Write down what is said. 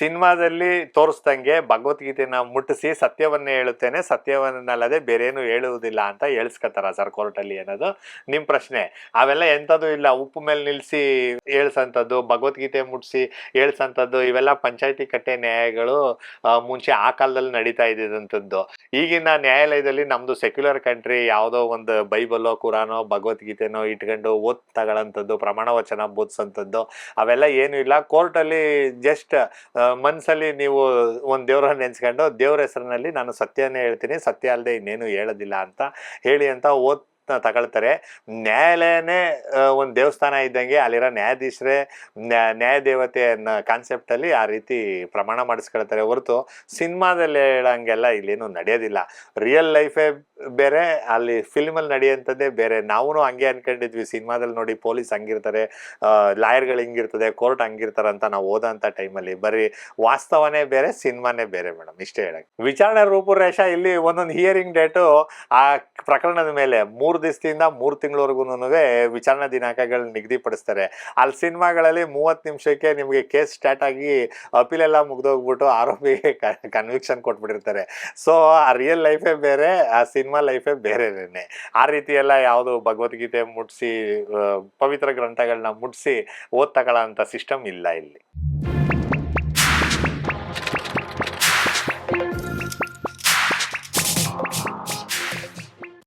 ಸಿನಿಮಾದಲ್ಲಿ ತೋರಿಸ್ದಂಗೆ ಭಗವದ್ಗೀತೆನ ಮುಟ್ಟಿಸಿ ಸತ್ಯವನ್ನೇ ಹೇಳುತ್ತೇನೆ. ಸತ್ಯವನ್ನಲ್ಲದೆ ಬೇರೇನು ಹೇಳುವುದಿಲ್ಲ ಅಂತ ಹೇಳ್ಸ್ಕೊತಾರ ಸರ್ ಕೋರ್ಟಲ್ಲಿ ಅನ್ನೋದು ನಿಮ್ಮ ಪ್ರಶ್ನೆ. ಅವೆಲ್ಲ ಎಂಥದ್ದು ಇಲ್ಲ. ಉಪ್ಪು ಮೇಲೆ ನಿಲ್ಲಿಸಿ ಹೇಳ್ಸಂಥದ್ದು, ಭಗವದ್ಗೀತೆ ಮುಟ್ಟಿಸಿ ಹೇಳ್ಸಂಥದ್ದು, ಇವೆಲ್ಲ ಪಂಚಾಯತಿ ಕಟ್ಟೆ ನ್ಯಾಯಗಳು ಮುಂಚೆ ಆ ಕಾಲದಲ್ಲಿ ನಡೀತಾ ಇದ್ದಂಥದ್ದು ಈಗಿನ ನ್ಯಾಯಾಲಯದಲ್ಲಿ ನಮ್ದು ಸೆಕ್ಯುಲರ್ ಕಂಟ್ರಿ ಯಾವುದೋ ಒಂದು ಬೈಬಲೋ, ಕುರಾನೋ, ಭಗವದ್ಗೀತೆನೋ ಇಟ್ಕೊಂಡು ಓದ್ ತಗೊಳ್ಳೋಂಥದ್ದು ಪ್ರಮಾಣ ವಚನ ಬೋಧಿಸೋಂಥದ್ದು, ಅವೆಲ್ಲ ಏನು ಇಲ್ಲ. ಕೋರ್ಟಲ್ಲಿ ಜಸ್ಟ್ ಮನ್ಸಲ್ಲಿ ನೀವು ಒಂದು ದೇವ್ರನ್ನ ನೆನ್ಸ್ಕೊಂಡು ದೇವ್ರ ಹೆಸರಿನಲ್ಲಿ ನಾನು ಸತ್ಯನೇ ಹೇಳ್ತೀನಿ, ಸತ್ಯ ಅಲ್ಲದೆ ಇನ್ನೇನು ಹೇಳೋದಿಲ್ಲ ಅಂತ ಹೇಳಿ ಅಂತ ಓದ್ ತಗೊಳ್ತಾರೆ. ನ್ಯಾಯಾಲಯನೇ ಒಂದು ದೇವಸ್ಥಾನ ಇದ್ದಂಗೆ ಅಲ್ಲಿರೋ ನ್ಯಾಯಾಧೀಶರೇ ನ್ಯಾಯ ನ್ಯಾಯ ದೇವತೆ ಅನ್ನೋ ಕಾನ್ಸೆಪ್ಟಲ್ಲಿ ಆ ರೀತಿ ಪ್ರಮಾಣ ಮಾಡಿಸ್ಕೊಳ್ತಾರೆ ಹೊರತು ಸಿನಿಮಾದಲ್ಲಿ ಹೇಳೋಂಗೆಲ್ಲ ಇಲ್ಲೇನು ನಡೆಯೋದಿಲ್ಲ. ರಿಯಲ್ ಲೈಫೇ ಬೇರೆ ಅಲ್ಲಿ ಫಿಲ್ಮಲ್ಲಿ ನಡೆಯುವಂಥದ್ದೇ ಬೇರೆ. ನಾವು ಹಂಗೆ ಅನ್ಕೊಂಡಿದ್ವಿ. ಸಿನಿಮಾದಲ್ಲಿ ನೋಡಿ ಪೊಲೀಸ್ ಹಂಗಿರ್ತಾರೆ ಲಾಯರ್ಗಳು ಹಿಂಗಿರ್ತದೆ, ಕೋರ್ಟ್ ಹಂಗಿರ್ತಾರೆ ಅಂತ ನಾವು ಓದೋಂಥ ಟೈಮಲ್ಲಿ. ಬರೀ ವಾಸ್ತವನೇ ಬೇರೆ, ಸಿನಿಮಾನೇ ಬೇರೆ ಮೇಡಮ್. ಇಷ್ಟೇ ಹೇಳಕ್ಕೆ ವಿಚಾರಣೆ ರೂಪುರೇಷ ಇಲ್ಲಿ ಒಂದೊಂದು ಹಿಯರಿಂಗ್ ಡೇಟು ಆ ಪ್ರಕರಣದ ಮೇಲೆ ಮೂರು ದಿವಸದಿಂದ ಮೂರು ತಿಂಗಳವರೆಗೂ ವಿಚಾರಣಾ ದಿನಾಂಕಗಳು ನಿಗದಿಪಡಿಸ್ತಾರೆ. ಅಲ್ಲಿ ಸಿನಿಮಾಗಳಲ್ಲಿ ಮೂವತ್ತು ನಿಮಿಷಕ್ಕೆ ನಿಮಗೆ ಕೇಸ್ ಸ್ಟಾರ್ಟ್ ಆಗಿ ಅಪೀಲ್ ಎಲ್ಲ ಮುಗ್ದೋಗ್ಬಿಟ್ಟು ಆರೋಪಿಗೆ ಕನ್ವಿಕ್ಷನ್ ಕೊಟ್ಬಿಟ್ಟಿರ್ತಾರೆ. ಸೊ ಆ ರಿಯಲ್ ಲೈಫೇ ಬೇರೆ, ಆ ಸಿನಿಮಾ ಲೈಫೇ ಬೇರೆನೇ. ಆ ರೀತಿ ಎಲ್ಲ ಯಾವುದು ಭಗವದ್ಗೀತೆ ಮುಟ್ಸಿ ಪವಿತ್ರ ಗ್ರಂಥಗಳನ್ನ ಮುಟ್ಸಿ ಓದ್ತಗಳ ಅಂತ ಸಿಸ್ಟಮ್ ಇಲ್ಲ ಇಲ್ಲಿ.